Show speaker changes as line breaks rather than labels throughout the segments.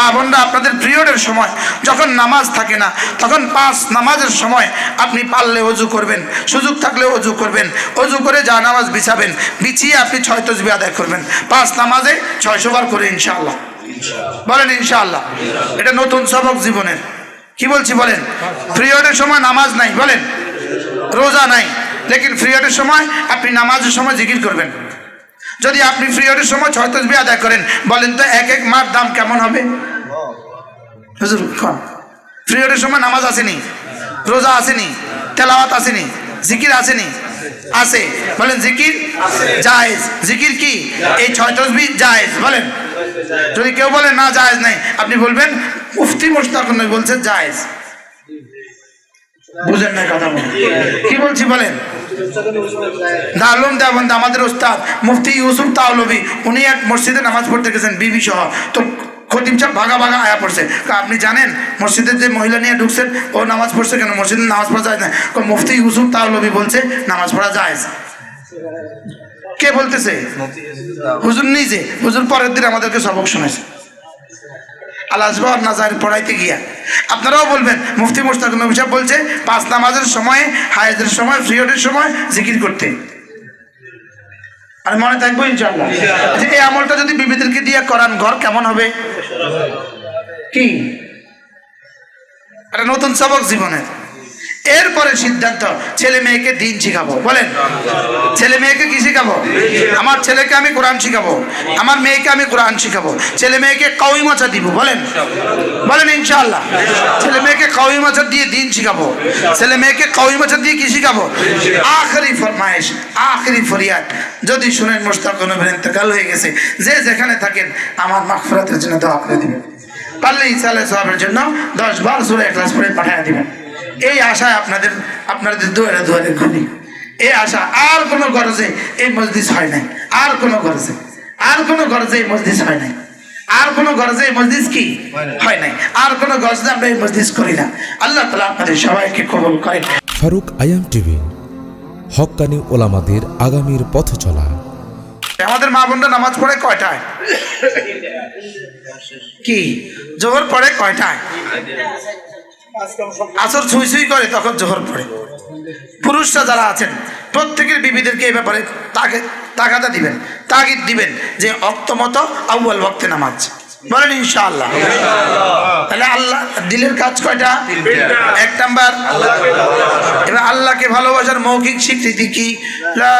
মা বোনরা, আপনাদের পিরিয়ডের সময়, যখন নামাজ থাকে না, তখন পাঁচ নামাজের সময় আপনি পারলে অজু করবেন, সুযোগ থাকলে অজু করবেন, অজু করে যা নামাজ বিছাবেন, বিছিয়ে আপনি ছয় তসবি আদায় করবেন। পাঁচ নামাজে ছয়শো বার করে, ইনশাআল্লাহ। বলেন, ইনশাআল্লাহ। এটা নতুন সবক জীবনের। কি বলছি, বলেন? পিরিয়ডের সময় নামাজ নাই, বলেন? রোজা নাই। লেকিন পিরিয়ডের সময় আপনি নামাজের সময় জিকির করবেন। যদি আপনি পিরিয়ডের সময় ছয় তসবি আদায় করেন, বলেন তো এক এক মার দাম কেমন হবে? হুজুর পিরিয়ডের সময় নামাজ আসেনি, রোজা আসেনি, তেলাওয়াত আসেনি, জিকির আসেনি, আছে। বলেন, জিকির জায়েজ। জিকির কি? এই ছয় তসবি জায়েজ, বলেন। যদি কেউ বলে না, জায়েজ নাই, আপনি বলবেন, মুফতি মোস্তাক বলছে জায়েজ। বুঝেন না কথা। কি বলছি বলেন? দারুম দেবন্দ আমাদের ওস্তাদ মুফতি ইউসুফ তাওলবি, উনি এক মসজিদে নামাজ পড়তে গেছেন বিবি সহ। তো খতিম সাহেব ভাগা ভাগা আয়া পড়ছে। আপনি জানেন মসজিদের যে মহিলা নিয়ে ঢুকছেন, ও নামাজ পড়ছে কেন? মসজিদে নামাজ পড়া যায় না। মুফতি ইউসুফ তাওলবি বলছে, নামাজ পড়া যায়। কে বলতেছে? হুজুর নিজে। হুজুর পরের দিন আমাদেরকে সবক শুনেছে। আলাসবাহ নাজার পড়াইতে গিয়া। আপনারাও বলবেন, মুফতি মোস্তাক নবী সাহেব বলছে, পাঁচ নামাজের সময়, হায়াতের সময় ফ্রিয়ডের সময় জিকির করতে। আর মনে থাকব ইনশাল্লাহ যে এই আমলটা যদি বিবিদেরকে দিয়ে করান, ঘর কেমন হবে? কি? একটা নতুন সবক জীবনের। এরপরে সিদ্ধান্ত, ছেলে মেয়েকে দিন শিখাবো। বলেন, ছেলে মেয়েকে কি শিখাবো? আমার ছেলেকে আমি কোরআন শিখাবো, আমার মেয়েকে আমি কোরআন শিখাবো, ছেলে মেয়েকে কাউই মাছা দিব, বলেন। বলেন, ইনশাআল্লাহ। ছেলে মেয়েকে কাউই মাছা দিয়ে দিন শিখাবো। ছেলে মেয়েকে কাউই মাছা দিয়ে কি শিখাবো? আখরি ফরমায়েশ, আখরি ফরিয়াদ। যদি শুনেন মোস্তাক ইন্তেকাল হয়ে গেছে, যে যেখানে থাকেন, আমার মাগফিরাতের জন্য দোয়া করে দিবেন। পারলে ইসালে সাহেবের জন্য দশ বার সুরে ক্লাস পড়ে পাঠিয়ে দিবেন। এই আশায় আপনাদের আপনাদের দুয়ারে দুয়ারে ঘুরি এই আশা আর কোনো গরজে এই মসজিদ হয় নাই। আর কোনো গরজে আর কোনো গরজে এই মসজিদ হয় নাই। আর কোনো গরজে এই মসজিদ কি? হয় নাই। আর কোনো গরজে আমরা এই মসজিদ করি না। আল্লাহ তালা আপনাদের সবাইকে কবল করেন।
ফারুক আয়াম টিভি হক্কানি ওলামাদের আগামীর পথ চলা।
আমাদের মা বোনরা নামাজ পড়ে কয়টায়? কি? জোহর পড়ে কয়টায়? আসর ছুঁই ছুঁই করে তখন জোহর পড়ে। পুরুষরা যারা আছেন, প্রত্যেকের বিবিদেরকে এই ব্যাপারে তাকে তাগাদা দিবেন, তাগিদ দিবেন যে অক্তমত আউ্বাল ভক্তে নামাজ। বলেন তাহলে আল্লাহ দিলের কাজ কয়টা? এক নাম্বার, এবার আল্লাহকে ভালোবাসার মৌখিক স্বীকৃতি কি? লা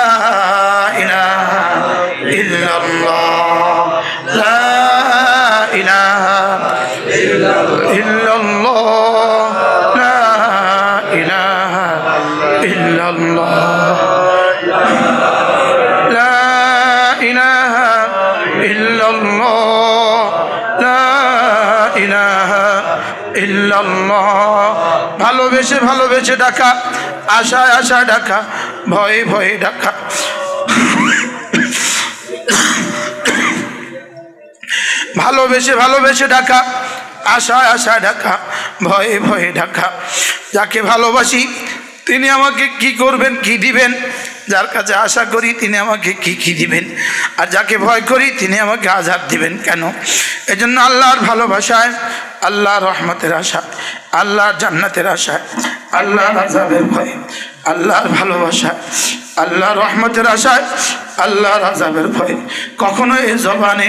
ভালোবেসে ভালোবেসে ডাকা, আশায় আশায় ডাকা, ভয়ে ভয়ে ডাকা। ভালোবেসে ভালোবেসে ডাকা, আশায় আশা ডাকা, ভয়ে ভয়ে ডাকা। যাকে ভালোবাসি তিনি আমাকে কি করবেন, কি দিবেন? যার কাছে আশা করি তিনি আমাকে কি কি দিবেন? আর যাকে ভয় করি তিনি আমাকে আজাদ দিবেন। কেন? এজন্য আল্লাহর ভালোবাসায়, আল্লাহর রহমতের আশা আল্লাহর জান্নাতের আশায়, আল্লাহর আজাবের ভয়, আল্লাহর ভালোবাসা আল্লাহর রহমতের আশায়, আল্লাহর আজাবের ভয়। কখনো এই জবানে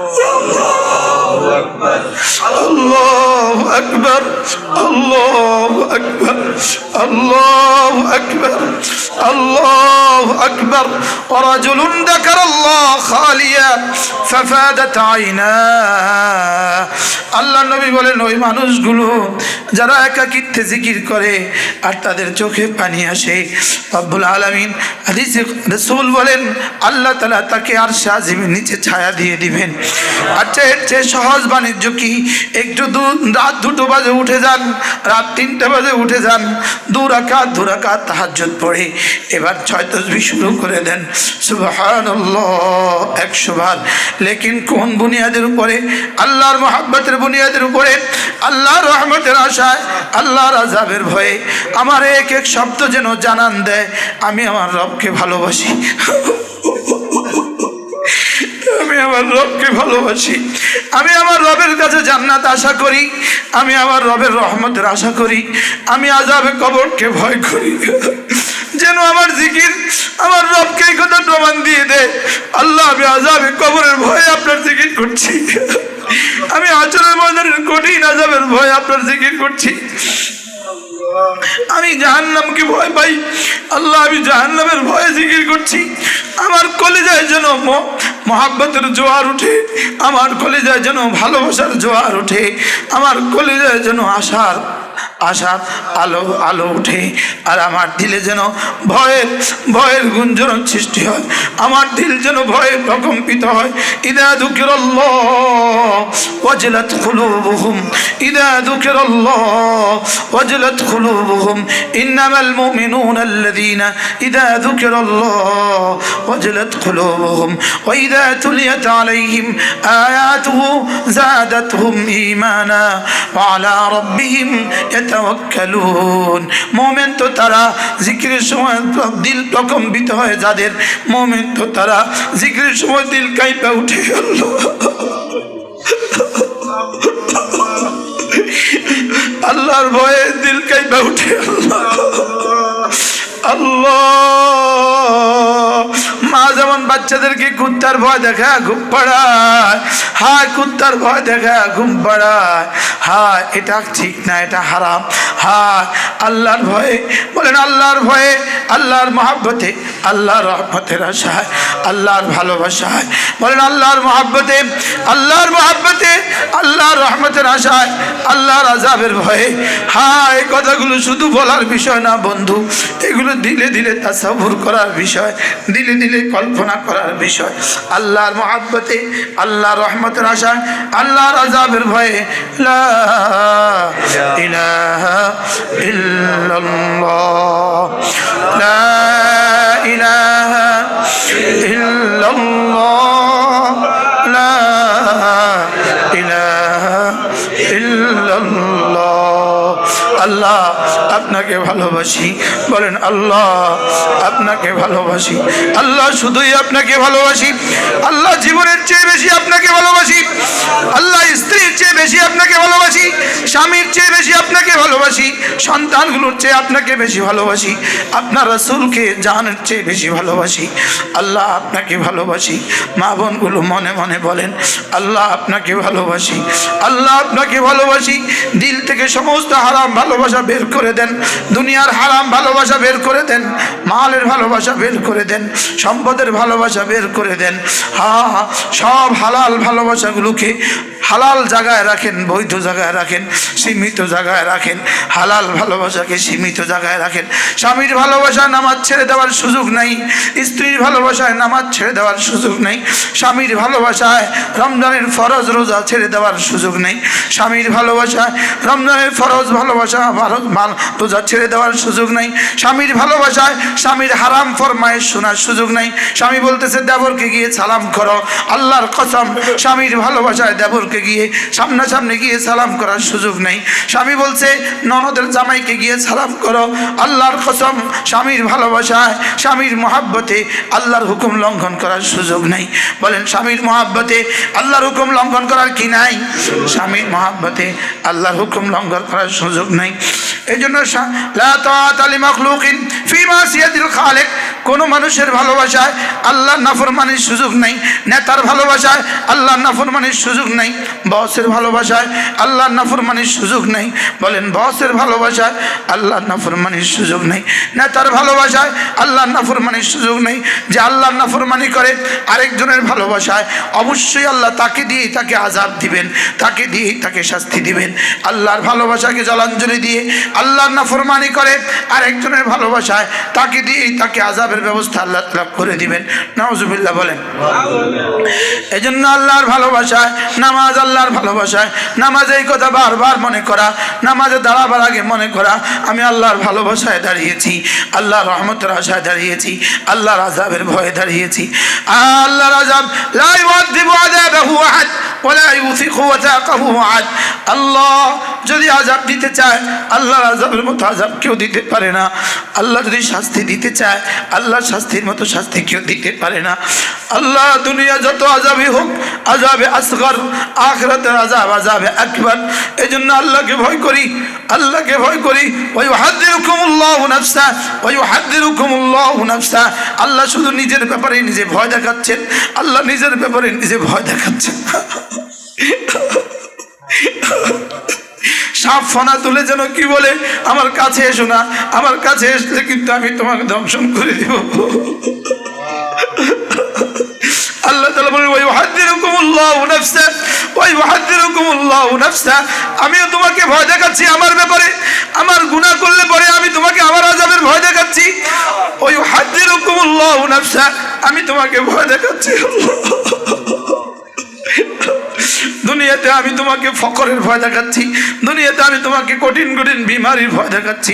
الله আকবর আল্লাহ আকবর আল্লাহ আকবর আল্লাহ আকবর ورجل ذكر الله خاليا ففادت عيناه আল্লাহ নবী বলেন ওই মানুষগুলো যারা একাকিত্বে জিকির করে আর তাদের চোখে পানি আসে রব্বুল আলমিন হাদিসে রসুল বলেন আল্লাহ তালা তাকে আর সাজিমের নিচে ছায়া দিয়ে দিবেন আচ্ছা এর চেয়ে সহজ বাণিজ্য কি? একটু দু রাত দুটো বাজে উঠে যান, রাত তিনটে বাজে উঠে যান, দু রাকাত দু রাকাত তাহাজ্জুদ পড়ে। এবার ছয় তসবি শুরু করে দেন। সুবহানাল্লাহ, একশো বার। লেকিন কোন বুনিয়াদের উপরে? আল্লাহর মোহাব্বতের বুনিয়াদের উপরে। আল্লাহর রহমতের আশায়, আল্লাহর আজাবের ভয়ে। আমার এক এক শব্দ যেন জানান দেয়, আমি আমার রবকে ভালোবাসি। আমি আমার রবকে ভালোবাসি। আমি আমার রবের কাছে জান্নাত আশা করি। আমি আমার রবের রহমতের আশা করি। আমি আজাবে কবরকে ভয় করি। যেন আমার জিকির আমার রবকে এই কথা প্রমাণ দিয়ে দেয়। আল্লাহ, আমি আজাবে কবরের ভয়ে আপনার জিকির করছি। আমি আচরের ময়দানের কঠিন আজাবের ভয়ে আপনার জিকির করছি। আমি জাহান্নামকে ভয় পাই। আল্লাহ, আমি জাহান্নামের ভয়ে জিকির করছি। আমার কলেজায় যেন মহাব্বতের জোয়ার উঠে আমার কলেজায় যেন ভালোবাসার জোয়ার উঠে আমার কলেজায় যেন আশার আশার আলো আলো উঠে আর আমার দিলে যেন ভয়ের ভয়ের গুঞ্জন সৃষ্টি হয় আমার দিল যেন ভয়ে প্রকম্পিত হয় ইদা দুঃখের وجلت قلوبهم إذا ذكر الله وجلت قلوبهم إنما المؤمنون الذين إذا ذكر الله وجلت قلوبهم وإذا تليت عليهم آياته زادتهم إيمانا وعلى ربهم ইয়াতাওয়াক্কালুন মুমিন তো তারা জিকিরের সময় দিল প্রকম্পিত হয় যাদের। মোমেন তো তারা জিকিরের সময় দিল কাইপা উঠে আল্লাহর ভয়ে দিল কাইপা উঠে আল্লাহ আল্লাহ। মা যেমন বাচ্চাদেরকে কুত্তার ভয় দেখা, ঘুম পাড়ায়। হায় কুত্তার ভয় দেখা, ঘুম পাড়ায়। হায় এটা ঠিক না, এটা হারাম। হায় আল্লাহর ভয়ে, বলেন আল্লাহর ভয়ে, আল্লাহর মহাব্বতে, আল্লাহর রহমতের আশায়, আল্লাহর ভালোবাসায়। বলেন আল্লাহর মহাব্বতে আল্লাহর মহাব্বতে, আল্লাহর রহমতের আশায়, আল্লাহর আজাবের ভয়ে। হ্যাঁ কথাগুলো শুধু বলার বিষয় না, বন্ধু। এগুলো দিলে দিলে তাসাবুর করার বিষয়, দিলে দিলে কল্পনা করার বিষয়। আল্লাহর মহাব্বতে আল্লাহর রহমতের আশায় আল্লাহর আজাবের ভয়ে লা ইলাহা আপনাকে ভালোবাসি। বলেন, আল্লাহ, আপনাকে ভালোবাসি। আল্লাহ শুধুই আপনাকে ভালোবাসি। আল্লাহ জীবনের চেয়ে বেশি আপনাকে ভালোবাসি। আল্লাহ স্ত্রীর চেয়ে বেশি আপনাকে ভালোবাসি। স্বামীর চেয়ে বেশি আপনাকে ভালোবাসি। সন্তানগুলোর চেয়ে আপনাকে বেশি ভালোবাসি। আপনার রসুলকে জানের চেয়ে বেশি ভালোবাসি। আল্লাহ আপনাকে ভালোবাসি। মা বোনগুলো মনে মনে বলেন, আল্লাহ আপনাকে ভালোবাসি। আল্লাহ আপনাকে ভালোবাসি। দিল থেকে সমস্ত হারাম ভালোবাসা বের করে দেন। দুনিয়ার হারাম ভালোবাসা বের করে দেন। মালের ভালোবাসা বের করে দেন। সম্পদের ভালোবাসা বের করে দেন। হা, সব হালাল ভালোবাসাগুলোকে হালাল জায়গায় রাখেন বৈধ জায়গায় রাখেন সীমিত জায়গায় রাখেন হালাল ভালোবাসাকে সীমিত জায়গায় রাখেন। স্বামীর ভালোবাসা নামাজ ছেড়ে দেওয়ার সুযোগ নাই স্ত্রীর ভালোবাসায় নামাজ ছেড়ে দেওয়ার সুযোগ নেই স্বামীর ভালোবাসায় রমজানের ফরজ রোজা ছেড়ে দেওয়ার সুযোগ নেই স্বামীর ভালোবাসায় রমজানের ফরজ ভালোবাসা ভালো- ভালো- রোজা ছেড়ে দেওয়ার সুযোগ নেই। স্বামীর ভালোবাসায় স্বামীর হারাম ফরমায়েশ শোনার সুযোগ নেই। স্বামী বলতেছে, দেবরকে গিয়ে সালাম করো। আল্লাহর কসম, স্বামীর ভালোবাসায় দেবরকে গিয়ে সামনাসামনি গিয়ে সালাম করার সুযোগ নেই। স্বামী বলছে, ননদের জামাইকে গিয়ে সালাম করো। আল্লাহর কসম, স্বামীর ভালোবাসায়, স্বামীর মহাব্বতে আল্লাহর হুকুম লঙ্ঘন করার সুযোগ নেই। বলেন, স্বামীর মহাব্বতে আল্লাহর হুকুম লঙ্ঘন করার কি নাই? স্বামীর মহাব্বতে আল্লাহর হুকুম লঙ্ঘন করার সুযোগ নাই। এই জন্য খালিক। কোনো মানুষের ভালোবাসায় আল্লাহ নাফরমানির সুযোগ নাই। নেতার ভালোবাসায় আল্লাহ নাফরমানির সুযোগ নাই। বসের ভালোবাসায় আল্লাহ নাফরমানির সুযোগ নাই। বলেন, বসের ভালোবাসায় আল্লাহ নাফরমানির সুযোগ নেই। নেতার ভালোবাসায় আল্লাহ নাফরমানির সুযোগ নেই। যে আল্লাহ নাফরমানি করে আরেকজনের ভালোবাসায় অবশ্যই আল্লাহ তাকে দিয়ে তাকে আজাব দিবেন, তাকে দিয়ে তাকে শাস্তি দিবেন। আল্লাহর ভালোবাসাকে জলাঞ্জলি দিয়ে আল্লাহর নাফরমানি করে, আরেকজনের ভালোবাসায় তাকে দিয়ে তাকে আজাবের ব্যবস্থা আল্লাহ তাআলা করে দিবেন। নওয়াজুবিল্লাহ বলেন। এই জন্য আল্লাহর ভালোবাসায়, নামাজ আল্লাহর ভালোবাসায়, নামাজে এই কথা বারবার মনে করা, নামাজে দাঁড়াবার আগে মনে করা, আমি আল্লাহর ভালোবাসায় দাঁড়িয়েছি, আল্লাহর রহমতের আশায় দাঁড়িয়েছি, আল্লাহর আজাবের ভয়ে দাঁড়িয়েছি। আল্লাহর আজাব আল্লাহ যদি আজাব দিতে চায় আল্লাহর আজাবের মতো আজাব কেউ দিতে পারে না। আল্লাহ যদি শাস্তি দিতে চায়, আল্লাহর শাস্তির মতো শাস্তি কেউ দিতে পারে না। আল্লাহ দুনিয়া যত আজাবই হোক আজাবে আসগর, আখরাতের আজাব আজাবে আকবার। এই জন্য আল্লাহকে ভয় করি, আল্লাহকে ভয় করি। ওই হাদ্দিরুকুমুল্লাহু নাফসা ওই হাদ্দিরুকুমুল্লাহু নাফসা। আল্লাহ শুধু নিজের ব্যাপারে নিজে ভয় দেখাচ্ছেন, আল্লাহ নিজের ব্যাপারে নিজে ভয় দেখাচ্ছেন। সাপ ফনা তুলে যেন কি বলে? আমার কাছে এসো না, আমার কাছে এসলে কিন্তু আমি তোমাকে দংশন করে দিব। আল্লাহ তালা ওই আমিও তোমাকে ভয় দেখাচ্ছি আমার ব্যাপারে। আমার গুনাহ করলে পরে আমি তোমাকে আমার আজাবের ভয় দেখাচ্ছি। ওই হাদ্দিরুকুমুল্লাহ নাফসা, আমি তোমাকে ভয় দেখাচ্ছি দুনিয়াতে আমি তোমাকে ফকরের ভয় দেখাচ্ছি, দুনিয়াতে আমি তোমাকে কঠিন কঠিন বিমারির ভয় দেখাচ্ছি,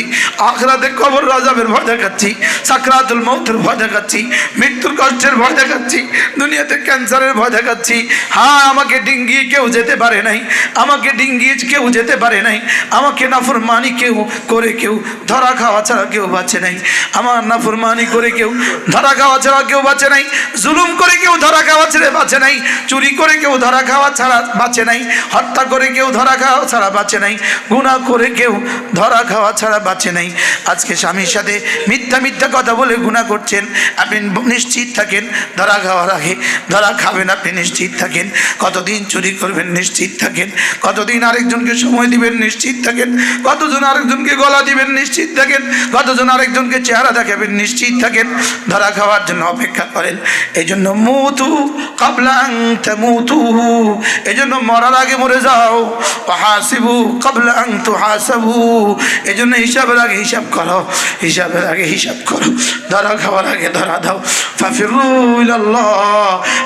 আখরাতে কবর রাজাবের ভয় দেখাচ্ছি, সাকরাতুল মৌতের ভয় দেখাচ্ছি, মৃত্যুর কষ্টের ভয় দেখাচ্ছি, দুনিয়াতে ক্যান্সারের ভয় দেখাচ্ছি। হ্যাঁ আমাকে ডিঙ্গিয়ে কেউ যেতে পারে নাই, আমাকে ডিঙ্গিয়ে কেউ যেতে পারে নাই, আমাকে নাফরমানি কেউ করে কেউ ধরা খাওয়া ছাড়া কেউ বাঁচে নাই, আমার নাফরমানি করে কেউ ধরা খাওয়া ছাড়া কেউ বাঁচে নাই, জুলুম করে কেউ ধরা খাওয়া ছেড়ে বাঁচে নাই, চুরি করে কেউ ধরা খাওয়া ছাড়া বাঁচে নাই। হত্যা করে কেউ ধরা খাওয়া ছাড়া বাঁচে নাই। গুণা করে কেউ ধরা খাওয়া ছাড়া বাঁচে নাই। আজকে স্বামীর সাথে মিথ্যা মিথ্যা কথা বলে গুণা করছেন। আপনি নিশ্চিত থাকেন, ধরা খাওয়ার আগে ধরা খাবেন, আপনি নিশ্চিত থাকেন। কতদিন চুরি করবেন, নিশ্চিত থাকেন। কতদিন আরেকজনকে সময় দিবেন, নিশ্চিত থাকেন। কতজন আরেকজনকে গলা দিবেন, নিশ্চিত থাকেন। কতজন আরেকজনকে চেহারা দেখাবেন, নিশ্চিত থাকেন। ধরা খাওয়ার জন্য অপেক্ষা করেন। এই জন্য মুতু কাবলাং মুতু এই জন্য মরার আগে মরে যাও। হাসিবু কাবলাং তু হাসাবু এই জন্য হিসাবের আগে হিসাব করো, হিসাবের আগে হিসাব করো। ধরা, খাওয়ার আগে ধরা দাও।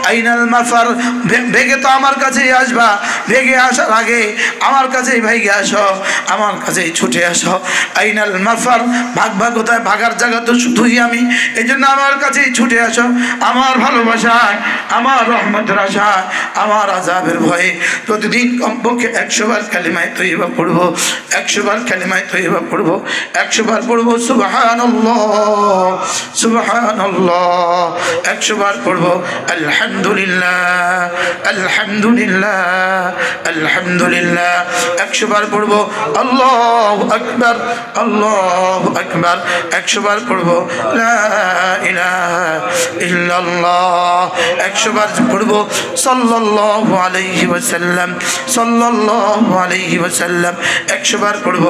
আইনাল মাফার ভেগে তো আমার কাছেই আসবা। ভেগে আসার আগে আমার কাছেই ভাইগে আসো, আমার কাছেই ছুটে আসো। আইনাল মাফার, ভাগ ভাগ কোথায়? ভাগার জায়গা তো শুধুই আমি। এই জন্য আমার কাছেই ছুটে আসো। আমার ভালোবাসায় আমার রহমতের আশায় আমার আজাবের ভয়ে প্রতিদিন কমপক্ষে একশো বার কালিমায় তৈবা পড়ব, একশো বার কালিমায় তৈবা পড়ব, একশো বার পড়ব সুবাহান সুবাহান একশো বার পড়ব, আলহামদুলিল্লাহ আলহামদুলিল্লাহ আলহামদুলিল্লাহ, একশো বার পড়ব, আল্লাহ আকবার আল্লাহ আকবার, একশো বার পড়ব ইল্লাল্লাহ, একশো বার পড়ব, সাল্লাল্লাহু আলাইহি ওয়াসাল্লাম সাল্লাল্লাহু আলাইহি ওয়াসাল্লাম একশো বার পড়ব।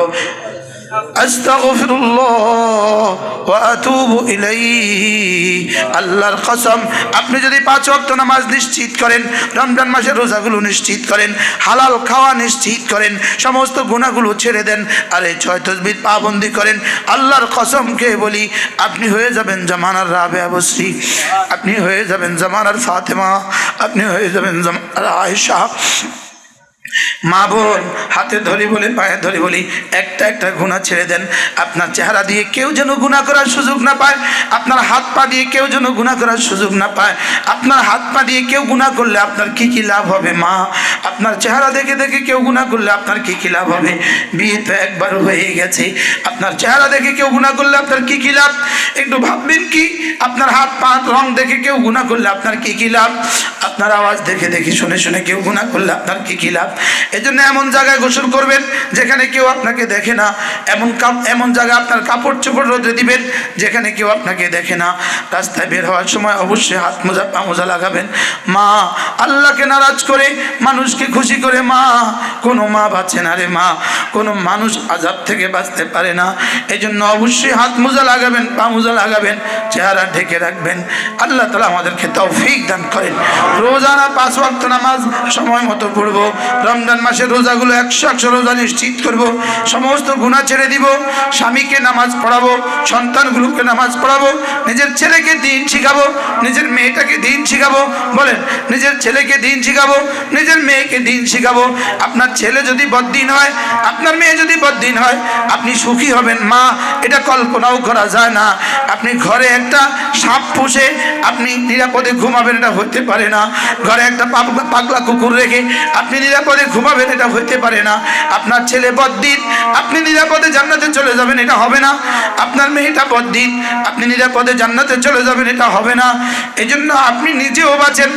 আল্লাহর কসম, আপনি যদি পাঁচ ওয়াক্ত নামাজ নিশ্চিত করেন, রমজান মাসের রোজাগুলো নিশ্চিত করেন, হালাল খাওয়া নিশ্চিত করেন, সমস্ত গুণাগুলো ছেড়ে দেন, আর এই ছয় তসবির পাবন্দি করেন, আল্লাহর কসমকে বলি, আপনি হয়ে যাবেন জামানার রাবে অবশ্যই আপনি হয়ে যাবেন জামানার ফাতেমা, আপনি হয়ে যাবেন জামানার আয়েশা। মা বোন, হাতে ধরি বলি, পায়ে ধরি বলি, একটা একটা গুণা ছেড়ে দেন। আপনার চেহারা দিয়ে কেউ যেন গুণা করার সুযোগ না পায়। আপনার হাত পা দিয়ে কেউ যেন গুণা করার সুযোগ না পায়। আপনার হাত পা দিয়ে কেউ গুণা করলে আপনার কি কি লাভ হবে, মা? আপনার চেহারা দেখে দেখে কেউ গুণা করলে আপনার কি কি লাভ হবে? বিয়ে তো একবার হয়ে গেছে। আপনার চেহারা দেখে কেউ গুণা করলে আপনার কি কি লাভ? একটু ভাববেন কি? আপনার হাত পা, রং দেখে কেউ গুণা করলে আপনার কি কি লাভ? আপনার আওয়াজ দেখে দেখে শুনে শুনে কেউ গুণা করলে আপনার কি কি লাভ? এই জন্য এমন জায়গায় গোসল করবেন যেখানে কেউ আপনাকে দেখে না। এমন এমন জায়গায় আপনার কাপড় চোপড় রোদে দিবেন যেখানে কেউ আপনাকে দেখে না। রাস্তায় বের হওয়ার সময় অবশ্যই হাত মোজা পা মোজা লাগাবেন। মা, আল্লাহকে নারাজ করে, মানুষকে খুশি করে, মা, কোনো মা বাঁচে না রে মা। কোনো মানুষ আজাব থেকে বাঁচতে পারে না। এই জন্য অবশ্যই হাত মোজা লাগাবেন, পা মোজা লাগাবেন, চেহারা ঢেকে রাখবেন। আল্লাহ তালা আমাদেরকে তৌফিক দান করেন। রোজানা পাঁচ ওয়াক্ত নামাজ সময় মতো পড়ব। রমজান মাসের রোজাগুলো একশো একশো রোজা নিশ্চিত করব, সমস্ত গুণা ছেড়ে দিব, স্বামীকে নামাজ পড়াবো, সন্তানগুলোকে নামাজ পড়াবো, নিজের ছেলেকে দিন শিখাবো, নিজের মেয়েটাকে দিন শিখাবো, বলেন, নিজের ছেলেকে দিন শিখাবো, নিজের মেয়েকে দিন শিখাবো। আপনার ছেলে যদি বদ্দিন হয়, আপনার মেয়ে যদি বদ্দিন হয়, আপনি সুখী হবেন। মা, এটা কল্পনাও করা যায় না। আপনি ঘরে একটা সাপ পুষে আপনি নিরাপদে ঘুমাবেন, এটা হতে পারে না। ঘরে একটা পাগলা- পাগলা কুকুর রেখে আপনি নিরাপদে ঘুমাবেন, এটা হইতে পারে না। আপনার ছেলে বদ্দিন আপনি নিরাপদে জান্নাতে চলে যাবেন, এটা হবে না। আপনার মেয়েটা বদ্দিন আপনি নিরাপদে জান্নাতে চলে যাবেন, এটা হবে না। এজন্য আপনি নিজেও বাঁচেন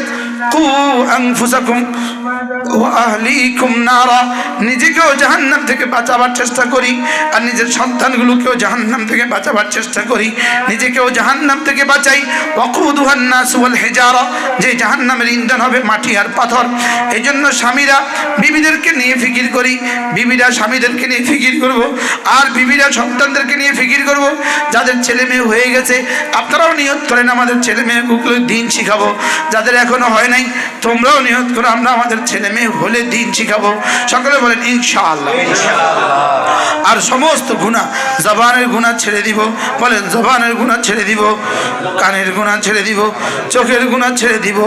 কু নারা নিজেকেও জাহান্নাম থেকে বাঁচাবার চেষ্টা করি আর নিজের সন্তানগুলোকেও জাহান্নাম থেকে বাঁচাবার চেষ্টা করি। নিজেকেও জাহান্নাম থেকে বাঁচাই। ওয়াল হিজারা। যে জাহান্নামের ইন্ধন হবে মাটি আর পাথর। এই জন্য স্বামীরা বিবিদেরকে নিয়ে ফিকির করি। বিবিরা স্বামীদেরকে নিয়ে ফিকির করব। আর বিবিরা সন্তানদেরকে নিয়ে ফিকির করব। যাদের ছেলে মেয়ে হয়ে গেছে, আপনারাও নিয়ত করেন আমাদের ছেলে মেয়েগুলো দিন শিখাবো। যাদের এখনও হয় নাই? তোমরাও নিয়ত করো আমরা আমাদের ছেলে মেয়ে হলে দিন শিখাবো। সকলে বলেন ইনশাআল্লাহ। আর সমস্ত গুণা জবানের গুণা ছেড়ে দিব। বলেন জবানের গুণা ছেড়ে দিব কানের গুণা ছেড়ে দিব চোখের গুণা ছেড়ে দিব।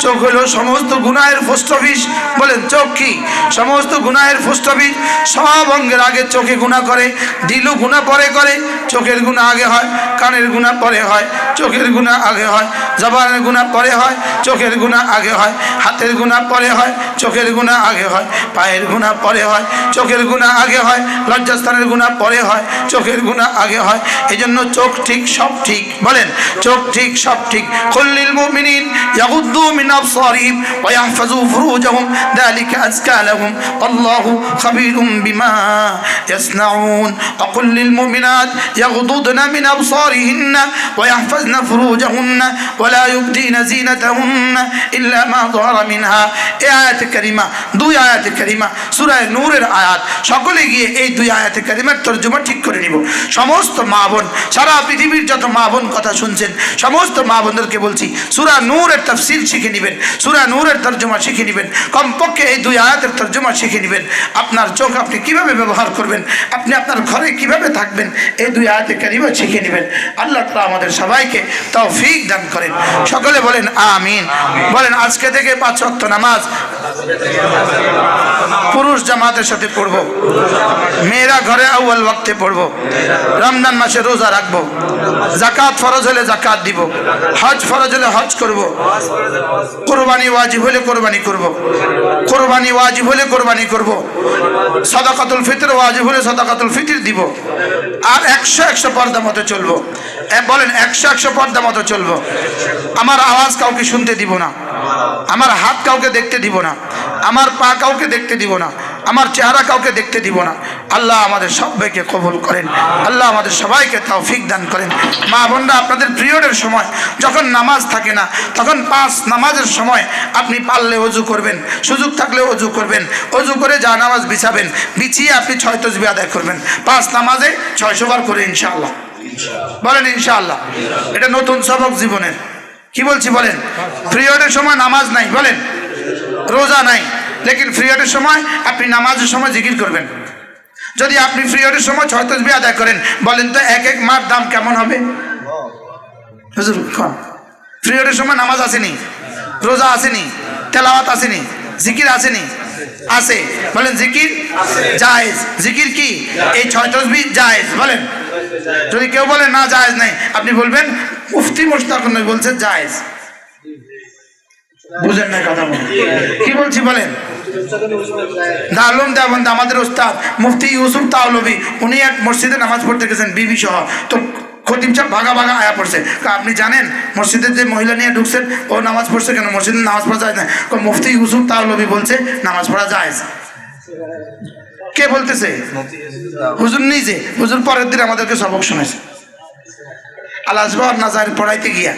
চোখ হলো সমস্ত গুণায়ের পোস্ট অফিস। বলেন চোখ কি? সমস্ত গুণায়ের পোস্ট অফিস সব অঙ্গের আগে চোখে গুণা করে। দিলু গুণা পরে করে চোখের গুণা আগে হয় কানের গুণা পরে হয় চোখের গুণা আগে হয় জবানের গুণা পরে হয় চোখের গুণা আগে হয়, হাতের গুণা পরে হয়, চোখের গুণা আগে হয়, পায়ের গুণা পরে হয়, চোখের গুণা আগে হয়, লজ্জাস্থানের গুণা পরে হয়, চোখের গুণা আগে হয়। এই জন্য চোখ ঠিক, সব ঠিক। বলেন, চোখ ঠিক, সব ঠিক। কুল্লিল মুমিনিন ইয়াগুদ্দু মিন আবসারিহিম ওয়া ইয়াহফাজু ফুরুজাহুম যালিকা আযকা লাহুম। আল্লাহু খাবীরুম বিমা ইয়াসনাউন। জিনাতাহুন্না ইল্লা মা যাহারা মিনহা। এই আয়াতে কারিমা, দুই আয়াতে কারিমা, সূরা নূরের আয়াত। সকলে গিয়ে এই দুই আয়াতে কারিমার তর্জমা ঠিক করে নিব। সমস্ত মা বোন, সারা পৃথিবীর যত মা বোন কথা শুনছেন, সমস্ত মা বোনদেরকে বলছি, সূরা নূরের তাফসীর শিখে নেবেন, সূরা নূরের তর্জমা শিখে নেবেন, কমপক্ষে এই দুই আয়াতের তর্জমা শিখে নেবেন। আপনার চোখ আপনি কীভাবে ব্যবহার করবেন, আপনি আপনার ঘরে কীভাবে থাকবেন, এই দুই আয়াতে কারিমা শিখে নেবেন। আল্লাহ তাআলা আমাদের সবাইকে তৌফিক দান করেন। সকলে বলেন, আমিন। বলেন আজকে থেকে পাঁচ ওয়াক্ত নামাজ। পুরুষ জামাতের সাথে পড়ব। মেয়েরা ঘরে আউয়াল ওয়াক্তে পড়ব। রমজান মাসে রোজা রাখব। জাকাত ফরজ হলে জাকাত দিব। হজ ফরজ হলে হজ করব। কোরবানি ওয়াজিব হলে কোরবানি করব। কোরবানি ওয়াজিব হলে কোরবানি করব। সদাকাতুল ফিতর ওয়াজিব হলে সদাকাতুল ফিতির দিব। আর একশো একশো পর্দা মতো চলবো। বলেন, একশো একশো পর্দা মতো চলবো। আমার আওয়াজ কাউকে শুনতে দিব না। আমার হাত কাউকে দেখতে দিব না। আমার পা কাউকে দেখতে দিব না। আমার চেহারা কাউকে দেখতে দিব না। আল্লাহ আমাদের সবাইকে কবুল করেন। আল্লাহ আমাদের সবাইকে তৌফিক দান করেন। মা বোনরা, আপনাদের পিরিয়ডের সময় যখন নামাজ থাকে না, তখন পাঁচ নামাজের সময় আপনি পারলে অজু করবেন। সুযোগ থাকলে অজু করবেন। অজু করে যা নামাজ বিছাবেন, বিছিয়ে আপনি ছয় তসবি আদায় করবেন। পাঁচ নামাজে ছয়শো বার করে, ইনশাআল্লাহ। বলেন ইনশাআল্লাহ। এটা নতুন সবক জীবনের। কি বলছি বলেন? পিরিয়ডের সময় নামাজ নাই বলেন। রোজা নাই। লেকিন পিরিয়ডের সময় আপনি নামাজের সময় জিকির করবেন। যদি আপনি পিরিয়ডের সময় ছয় তসবি আদায় করেন বলেন তো এক এক মার দাম কেমন হবে? হুজুর পিরিয়ডের সময় নামাজ আসেনি রোজা আসেনি তেলাওয়াত আসেনি জিকির আসেনি আছে বলেন জিকির? জায়েজ। জিকির কি? এই ছয় তসবি জায়েজ বলেন। যদি কেউ বলে না জায়েজ নাই, আপনি বলবেন মুফতি মোশতাক নবী বলছে জায়েজ। বুঝেন না কথা কি বলছি বলেন? আমাদের ওস্তাদ মুফতি ইউসুফ তাওলবি, উনি এক মসজিদে নামাজ পড়তে গেছেন বিবি সহ। তো খতিম সাহেব ভাগা ভাগা আয়া পড়ছে। আপনি জানেন মসজিদের যে মহিলা নিয়ে ঢুকছেন, ও নামাজ পড়ছে কেন? মসজিদে নামাজ পড়া যায় না। মুফতি ইউসুফ তাওলবি বলছে, নামাজ পড়া যায় কে বলতেছে? হুজুর নিজে। হুজুর পরের দিন আমাদেরকে সবক শুনেছে। আলাসবাহ নাজার পড়াইতে গিয়া।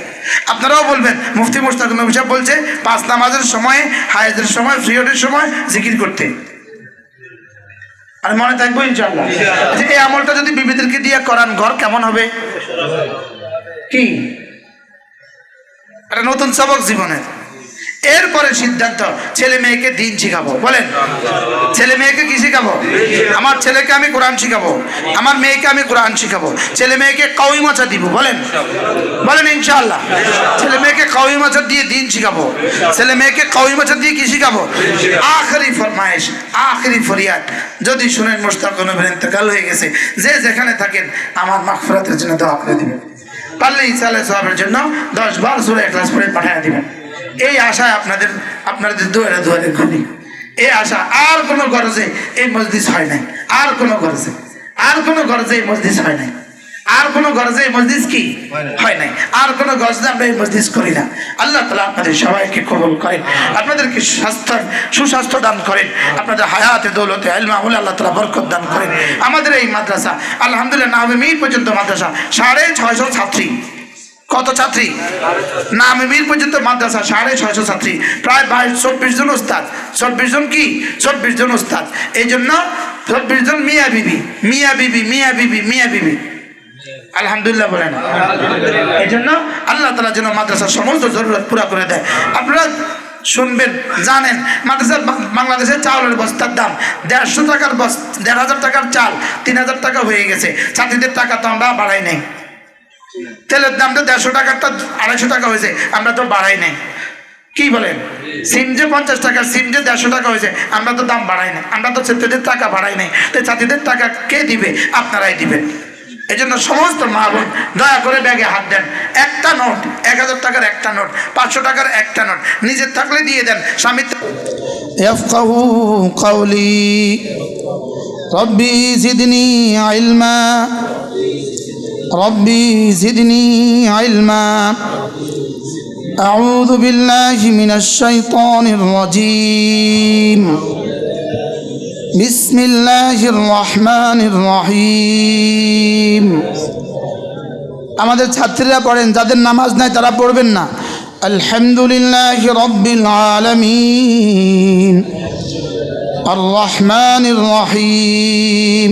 আপনারাও বলবেন, মুফতি মোস্তাক নবী সাহেব বলছে, পাঁচ নামাজের সময় হায়েজের সময় পিরিয়ডের সময় জিকির করতে। আর মনে থাকব ইনশাল্লাহ যে এই আমলটা যদি বিবিদেরকে দিয়ে করান, ঘর কেমন হবে? কি? একটা নতুন সবক জীবনের। এরপরে সিদ্ধান্ত, ছেলে মেয়েকে দিন শিখাবো। বলেন, ছেলে মেয়েকে কি শিখাবো? আমার ছেলেকে আমি কোরআন শিখাবো, আমার মেয়েকে আমি কোরআন শিখাবো, ছেলে মেয়েকে কাউই মাছা দিব, বলেন। বলেন, ইনশাআল্লাহ। ছেলে মেয়েকে কাউই মাছা দিয়ে দিন শিখাবো। ছেলে মেয়েকে কাউই মাছা দিয়ে কি শিখাবো? আখরি ফরমায়েশ, আখরি ফরিয়াদ। যদি শুনেন মোস্তাক ইন্তেকাল হয়ে গেছে, যে যেখানে থাকেন, আমার মাগফিরাতের জন্য দোয়া করে দিবেন। পারলে ইসালে সাহেবের জন্য দশ বার সুরে ক্লাস পড়ে পাঠিয়ে দিবেন। এই আশায় আপনাদের আপনাদের দুয়ারে দুয়ারে ঘুরি এই আশা আর কোনো গরজে এই মসজিদ হয় নাই। আর কোনো গরজে আর কোনো গরজে এই মসজিদ হয় নাই। আর কোনো গরজে এই মসজিদ কি? হয় নাই। আর কোনো গরজে আমরা এই মসজিদ করি না। আল্লাহ তালা আপনাদের সবাইকে কবল করেন আপনাদেরকে স্বাস্থ্য সুস্বাস্থ্য দান করেন আপনাদের হায়াতে দৌলতে আলমা আমলে আল্লাহ তালা বরকত দান করেন। আমাদের এই মাদ্রাসা আলহামদুলিল্লাহ নামে মির পর্যন্ত মাদ্রাসা সাড়ে ছয়শো ছাত্রী। কত ছাত্রী? নামে মির পর্যন্ত মাদ্রাসা, সাড়ে ছয়শো ছাত্রী। প্রায় বাইশ, চব্বিশ জন ওস্তাদ। চব্বিশ জন কি? চব্বিশ জন ওস্তাদ। এই জন্য চব্বিশ জন মিয়া বিবি মিয়া বিবি মিয়া বিবি মিয়া বিবি। আলহামদুলিল্লাহ বলেন। এই জন্য আল্লাহ তালা যেন মাদ্রাসার সমস্ত জরুরত পুরা করে দেয়। আপনারা শুনবেন, জানেন মাদ্রাসার বা- বাংলাদেশের চাউলের বস্তার দাম দেড়শো টাকার বস দেড় হাজার টাকার চাল, তিন হাজার টাকা হয়ে গেছে। ছাত্রীদের টাকা তো আমরা বাড়াই নাই। তেলের দামটা দেড়শো টাকারটা আড়াইশো টাকা হয়েছে আমরা তো বাড়াই নাই কি বলেন সিম যে পঞ্চাশ টাকা সিম যে দেড়শো টাকা হয়েছে আমরা তো দাম বাড়াই নাই আমরা তো ছাত্রীদের টাকা বাড়াই নাই তো ছাত্রীদের টাকা কে দিবে আপনারাই দিবেন এই জন্য সমস্ত মা বোন দয়া করে ব্যাগে হাত দেন একটা নোট এক হাজার টাকার একটা নোট পাঁচশো টাকার একটা নোট নিজের থাকলে দিয়ে দেন স্বামী يفقهوا قولي ربي زدني علما ربي زدني علما أعوذ بالله من الشيطان الرجيم بسم الله الرحمن الرحيم আমাদের ছাত্রীরা পড়েন যাদের নামাজ নাই তারা পড়বেন না আলহামদুলিল্লাহ রব্বিল আলামিন الرحمن الرحيم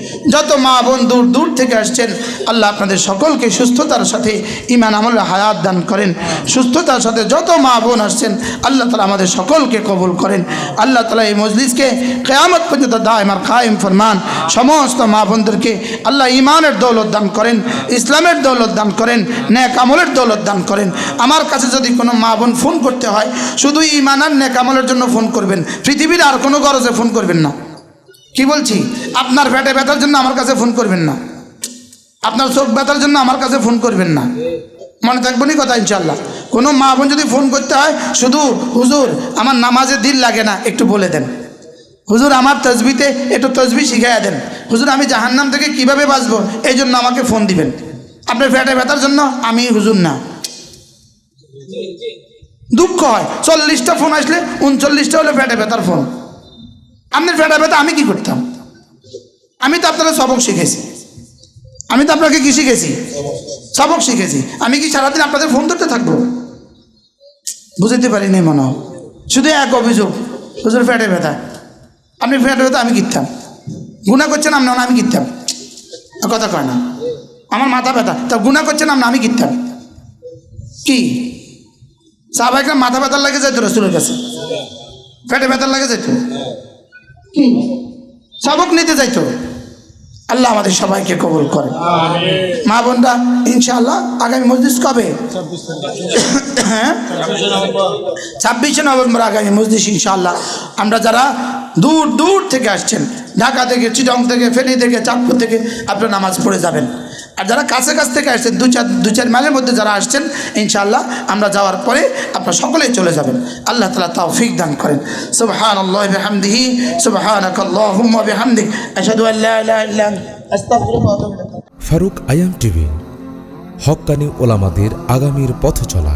যত মা বোন দূর দূর থেকে আসছেন, আল্লাহ আপনাদের সকলকে সুস্থতার সাথে ইমান আমল হায়াত দান করেন। সুস্থতার সাথে যত মা বোন আসছেন, আল্লাহ তালা আমাদের সকলকে কবুল করেন। আল্লাহ তালা এই মজলিসকে কেয়ামত পর্যন্ত দায়মার কায়েম ফরমান। সমস্ত মা বোনদেরকে আল্লাহ ইমানের দৌলত দান করেন, ইসলামের দৌলত দান করেন ন্যাক আমলের দৌলত দান করেন। আমার কাছে যদি কোনো মা বোন ফোন করতে হয়, শুধু ইমান আর ন্যাক আমলের জন্য ফোন করবেন। পৃথিবীর আর কোনো গরজে ফোন করবেন না। কি বলছি? আপনার পেটে ব্যথার জন্য আমার কাছে ফোন করবেন না। আপনার চোখ ব্যথার জন্য আমার কাছে ফোন করবেন না। মনে থাকব নি কথা ইনশাল্লাহ কোনো মা বোন যদি ফোন করতে হয়, শুধু, হুজুর, আমার নামাজে দিল লাগে না, একটু বলে দেন। হুজুর, আমার তসবিতে একটু তসবি শিখাইয়া দেন। হুজুর, আমি জাহান্নাম থেকে কীভাবে বাঁচবো? এই জন্য আমাকে ফোন দিবেন। আপনার পেটে ব্যথার জন্য আমি হুজুর না। দুঃখ হয়। চল্লিশটা ফোন আসলে, উনচল্লিশটা হলে পেটে ব্যথার ফোন। আপনার ফেটা ব্যথা আমি কি করতাম? আমি তো আপনারা সবক শিখেছি। আমি তো আপনাকে কি শিখেছি? সবক শিখেছি। আমি কি সারাদিন আপনাদের ফোন ধরতে থাকব? বুঝতে পারিনি মনে হয়। শুধু এক অভিযোগ, হুজুর ফ্যাটে ব্যথা। আপনি ফ্যাটে ব্যথা, আমি কিনতাম গুণা করছেন আপনি, আমি কিনতাম কথা কয় না। আমার মাথা ব্যথা, তা গুণা করছেন না আমি কিনতাম কি? সাহবাইকরা মাথা ব্যথার লাগে যাইতো, রসুলের কাছে। ফ্যাটে ব্যথার লাগে যাইতো? কি সবক নিতে যাইতো আল্লাহ আমাদের সবাইকে কবুল করে। মা বোনরা ইনশাল্লাহ আগামী মসজিদ কবে? হ্যাঁ? ছাব্বিশে নভেম্বর আগামী মসজিদ ইনশাল্লাহ আমরা যারা দূর দূর থেকে আসছেন, ঢাকা থেকে চিটং থেকে, ফেনি থেকে, চাঁদপুর থেকে, আপনারা নামাজ পড়ে যাবেন। আর যারা কাছে কাছ থেকে আসছেন, দু চার দু চার মাইলের মধ্যে যারা আসছেন, ইনশাআল্লাহ আমরা যাওয়ার পরে আপনারা সকলেই চলে যাবেন। আল্লাহ তালা ফিক দান করেন।
ফারুক আয়াম টিভি হক্কানি ওলামাদের আগামীর পথ চলা